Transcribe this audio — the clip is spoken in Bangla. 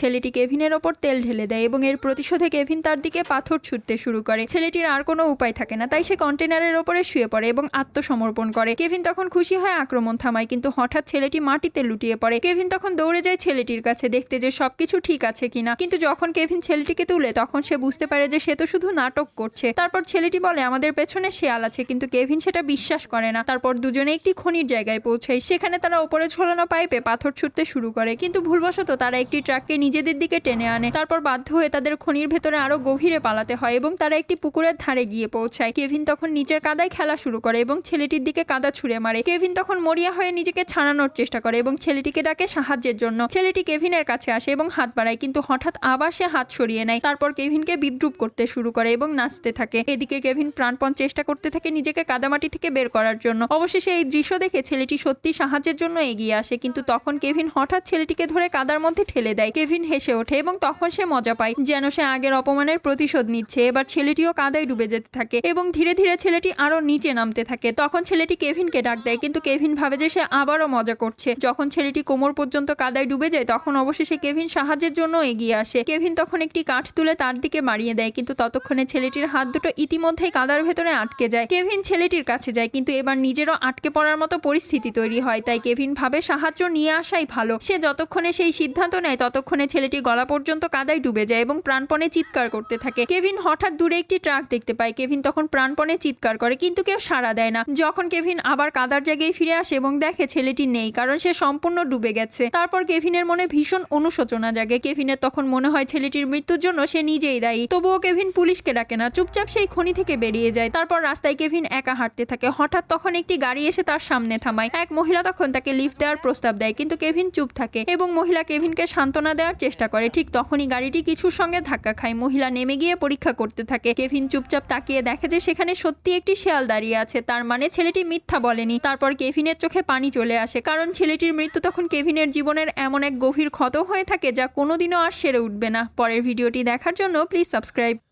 ছেলেটি কেভিনের ওপর তেল ঢেলে দেয় এবং এর প্রতিশোধে কেভিন তার দিকে পাথর ছুটতে শুরু করে। ছেলেটির আর কোনো উপায় থাকে না, তাই সে কন্টেনারের ওপরে শুয়ে পড়ে এবং আত্মসমর্পণ করে। কেভিন তখন খুশি হয় আক্রমণ থামায়, কিন্তু হঠাৎ ছেলেটি মাটিতে লুটিয়ে পড়ে। কেভিন তখন দৌড়ে যায় ছেলেটির কাছে, দেখতে যে সবকিছু ঠিক আছে কিনা। কিন্তু যখন কেভিন ছেলেটিকে তুলে, তখন সে বুঝতে পারে যে সে তো শুধু নাটক করছে। তারপর ছেলেটি বলে, আমাদের পেছনে শেয়াল আছে, কিন্তু কেভিন সেটা বিশ্বাস করে না। তারপর দুজনে একটি খনির জায়গায় পৌঁছায়। সেখানে তারা ওপরে ঝোলানো পাইপে পাথর ছুটতে শুরু করে, কিন্তু ভুলবশত তারা একটি ট্রাককে নিজেদের দিকে টেনে আনে। তারপর বাধ্য হয়ে তাদের খনির ভেতরে আরও গভীরে পালাতে হয় এবং তারা একটি পুকুরের ধারে গিয়ে পৌঁছায়। কেভিন তখন নিচের কাদায় খেলা শুরু করে এবং ছেলেটির দিকে কাদা ছুঁড়ে মারে। কেভিন তখন মরিয়া হয়ে নিজেকে ছাড়ানোর চেষ্টা করে এবং ছেলেটিকে ডাকে সাহায্যের জন্য। ছেলেটি কেভিনের কাছে আসে এবং হাত বাড়ায়, কিন্তু হঠাৎ আবার সে হাত সরিয়ে নেয়। তারপর কেভিনকে বিদ্রুপ করতে শুরু করে এবং নাচতে থাকে। এদিকে কেভিন প্রাণপণ চেষ্টা করতে থাকে নিজেকে কাদামাটি থেকে বের করার জন্য। অবশেষে এই দৃশ্য দেখে ছেলেটি সত্যি সাহায্যের জন্য এগিয়ে আসে, কিন্তু তখন কেভিন হঠাৎ ছেলেটিকে ধরে কাদার মধ্যে ঠেলে দেয়। কেভিন হেসে ওঠে এবং তখন সে মজা পায়, যেন সে আগের অপমানের প্রতিশোধ নিচ্ছে। এবার ছেলেটিও কাদায় ডুবে যেতে থাকে এবং ধীরে ধীরে ছেলেটি আরও নিচে নামতে থাকে। তখন ছেলেটি কেভিনকে ডাক দেয়, কিন্তু কেভিন ভাবে যে সে আবারও মজা করছে। যখন ছেলেটি কোমর পর্যন্ত কাদায় ডুবে যায়, তখন অবশেষে কেভিন সাহায্যের জন্য এগিয়ে আসে। কেভিন তখন একটি কাঠ তুলে তার দিকে মারিয়ে দেয়, কিন্তু ততক্ষণে ছেলেটির হাত দুটো ইতিমধ্যেই কাদার ভেতরে আটকে যায়। কেভিন ছেলেটির কাছে যায়, কিন্তু এবার নিজেরও আটকে পড়ার মতো পরিস্থিতি তৈরি হয়, তাই কেভিন ভাবে সাহায্য নিয়ে আসাই ভালো। সে যতক্ষণে সেই সিদ্ধান্ত নেয়, ততক্ষণে ছেলেটি গলা পর্যন্ত কাদায় ডুবে যায় এবং প্রাণপণে চিৎকার করতে থাকে। কেভিন হঠাৎ দূরে একটি ট্রাক দেখতে পায়। কেভিন তখন প্রাণপণে চিৎকার করে, কিন্তু কেউ সাড়া দেয় না। যখন কেভিন আবার কাদার জায়গায় ফিরে আসে এবং দেখে ছেলেটি নেই, কারণ সে সম্পূর্ণ ডুবে গেছে। তারপর কেভিনের মনে ভীষণ অনুশোচনা জাগে। কেভিনের তখন মনে হয় ছেলেটির মৃত্যুর জন্য সে নিজেই দায়ী। তবুও কেভিন পুলিশকে ডাকে না, চুপচাপ সেই খনি থেকে বেরিয়ে যায়। তারপর রাস্তায় কেভিন একা হাঁটতে থাকে। হঠাৎ তখন একটি গাড়ি এসে তার সামনে থামায়। এক মহিলা তখন তাকে লিফট দেওয়ার প্রস্তাব দেয়, কিন্তু কেভিন চুপ থাকে এবং মহিলা কেভিনকে সান্ত্বনা দেওয়ার চেষ্টা করে। ঠিক তখনই গাড়িটি কিছুর সঙ্গে ধাক্কা খায়। মহিলা নেমে গিয়ে পরীক্ষা করতে থাকে। কেভিন চুপচাপ তাকিয়ে দেখে যে সেখানে সত্যি একটি শেয়াল দাঁড়িয়ে আছে। তার মানে ছেলেটি মিথ্যা বলেনি। তারপর কেভিনের চোখে পানি চলে আসে। কারণ ছেলেটির মৃত্যু তখন কেভিনের জীবনের এমন এক গভীর ক্ষত হয়ে থাকে যা কোনোদিনও আর সেরে উঠবে না। পরের ভিডিওটি দেখার জন্য প্লিজ সাবস্ক্রাইব।